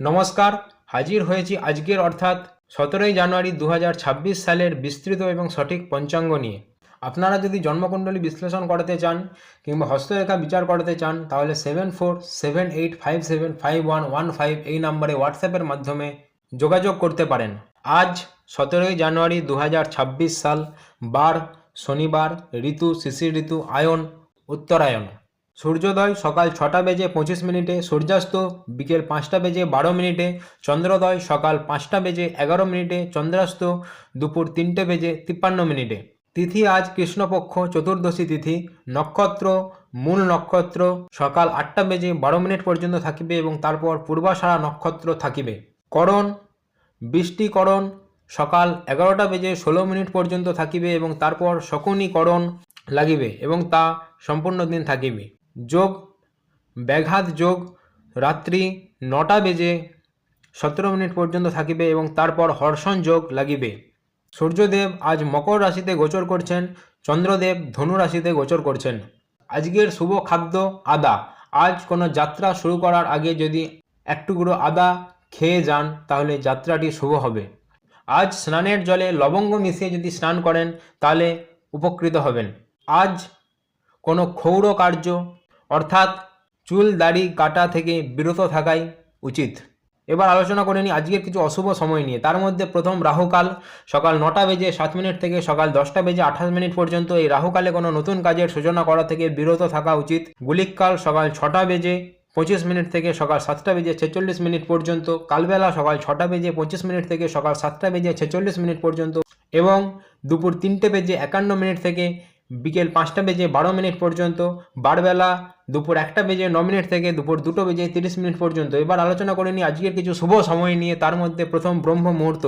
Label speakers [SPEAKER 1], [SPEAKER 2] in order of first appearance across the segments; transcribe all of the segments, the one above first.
[SPEAKER 1] নমস্কার, হাজির হয়েছি আজকের অর্থাৎ সতেরোই জানুয়ারি দু হাজার ছাব্বিশ সালের বিস্তৃত এবং সঠিক পঞ্চাঙ্গ নিয়ে। আপনারা যদি জন্মকুণ্ডলী বিশ্লেষণ করাতে চান কিংবা হস্তরেখা বিচার করাতে চান, তাহলে seven four seven eight five seven five one one five এই নম্বরে হোয়াটসঅ্যাপের মাধ্যমে যোগাযোগ করতে পারেন। আজ সতেরোই জানুয়ারি দু হাজার ছাব্বিশ সাল, বার, শনিবার, ঋতু, শিশির ঋতু, আয়ন, উত্তরায়ণ। সূর্যোদয় সকাল ছটা বেজে পঁচিশ মিনিটে, সূর্যাস্ত বিকেল পাঁচটা বেজে বারো মিনিটে, চন্দ্রোদয় সকাল পাঁচটা বেজে এগারো মিনিটে, চন্দ্রাস্ত দুপুর তিনটে বেজে তিপ্পান্ন মিনিটে। তিথি আজ কৃষ্ণপক্ষ, চতুর্দশী তিথি, নক্ষত্র, মূল নক্ষত্র, সকাল আটটা বেজে বারো মিনিট পর্যন্ত থাকিবে এবং তারপর পূর্বাষাঢ়া নক্ষত্র থাকিবে। করণ, বৃষ্টিকরণ, সকাল এগারোটা বেজে ষোলো মিনিট পর্যন্ত থাকিবে এবং তারপর শকুনিকরণ লাগিবে এবং তা সম্পূর্ণ দিন থাকিবে। যোগ, ব্যাঘাত যোগ, রাত্রি নটা বেজে সতেরো মিনিট পর্যন্ত থাকিবে এবং তারপর হর্ষণ যোগ লাগিবে। সূর্যদেব আজ মকর রাশিতে গোচর করছেন, চন্দ্রদেব ধনু রাশিতে গোচর করছেন। আজকের শুভ খাদ্য আদা। আজ কোনো যাত্রা শুরু করার আগে যদি এক টুকরো আদা খেয়ে যান, তাহলে যাত্রাটি শুভ হবে। আজ স্নানের জলে লবঙ্গ মিশিয়ে যদি স্নান করেন, তাহলে উপকৃত হবেন। আজ কোনো ক্ষৌর কার্য অর্থাৎ চুল, দাড়ি, কাটা থেকে বিরত থাকাই উচিত। এবার আলোচনা করে নিই আজকের কিছু অশুভ সময় নিয়ে। তার মধ্যে প্রথম রাহুকাল। সকাল নটা বেজে সাত মিনিট থেকে সকাল দশটা বেজে আঠাশ মিনিট পর্যন্ত এই রাহুকালে কোনো নতুন কাজের সূচনা করা থেকে বিরত থাকা উচিত। গুলিককাল সকাল ছটা বেজে পঁচিশ মিনিট থেকে সকাল সাতটা বেজে ছেচল্লিশ মিনিট পর্যন্ত। কালবেলা সকাল ছটা বেজে পঁচিশ মিনিট থেকে সকাল সাতটা বেজে ছেচল্লিশ মিনিট পর্যন্ত। এবং দুপুর তিনটে বেজে একান্ন মিনিট থেকে বিকেল পাঁচটা বেজে বারো মিনিট পর্যন্ত, বারবেলা দুপুর একটা বেজে ন মিনিট থেকে দুপুর দুটো বেজে তিরিশ মিনিট পর্যন্ত। এবার আলোচনা করে নিই আজকের কিছু শুভ সময় নিয়ে, তার মধ্যে প্রথম ব্রহ্ম মুহূর্ত।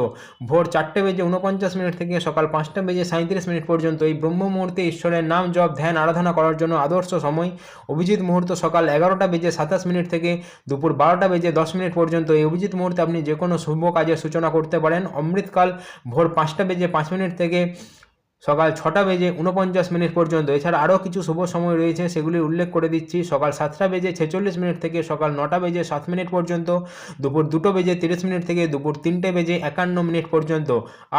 [SPEAKER 1] ভোর চারটে বেজে উনপঞ্চাশ মিনিট থেকে সকাল পাঁচটা বেজে সাঁত্রিশ মিনিট পর্যন্ত এই ব্রহ্ম মুহূর্তে ঈশ্বরের নাম জপ, ধ্যান, আরাধনা করার জন্য আদর্শ সময়। অভিজিৎ মুহূর্ত সকাল এগারোটা বেজে সাতাশ মিনিট থেকে দুপুর বারোটা বেজে দশ মিনিট পর্যন্ত। এই অভিজিৎ মুহূর্তে আপনি যে কোনো শুভ কাজের সূচনা করতে পারেন। অমৃতকাল ভোর পাঁচটা বেজে পাঁচ মিনিট থেকে সকাল ছটা বেজে উনপঞ্চাশ মিনিট পর্যন্ত। এছাড়া আরও কিছু শুভ সময় রয়েছে, সেগুলি উল্লেখ করে দিচ্ছি। সকাল সাতটা বেজে ছেচল্লিশ মিনিট থেকে সকাল নটা বেজে সাত মিনিট পর্যন্ত, দুপুর দুটো বেজে তিরিশ মিনিট থেকে দুপুর তিনটে বেজে একান্ন মিনিট পর্যন্ত।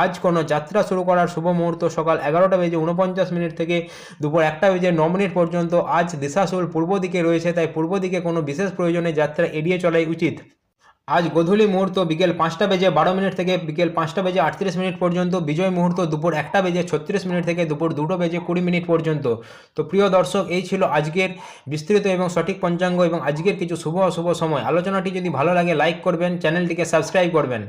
[SPEAKER 1] আজ কোনো যাত্রা শুরু করার শুভ মুহূর্ত সকাল এগারোটা বেজে উনপঞ্চাশ মিনিট থেকে দুপুর একটা বেজে ন মিনিট পর্যন্ত। আজ দিশাশুল পূর্ব দিকে রয়েছে, তাই পূর্ব দিকে কোনো বিশেষ প্রয়োজনে যাত্রা এড়িয়ে চলাই উচিত। আজ গধূলি মুহূর্ত বিকেল পাঁচটা বেজে বারো মিনিট থেকে বিকেল পাঁচটা বেজে আটত্রিশ মিনিট পর্যন্ত, বিজয় মুহূর্ত দুপুর একটা বেজে ছত্রিশ মিনিট থেকে দুপুর দুটো বেজে কুড়ি মিনিট পর্যন্ত। তো প্রিয় দর্শক, এই ছিল আজকের বিস্তৃত এবং সঠিক পঞ্চাঙ্গ এবং আজকের কিছু শুভ অশুভ সময়। আলোচনাটি যদি ভালো লাগে লাইক করবেন, চ্যানেলটিকে সাবস্ক্রাইব করবেন।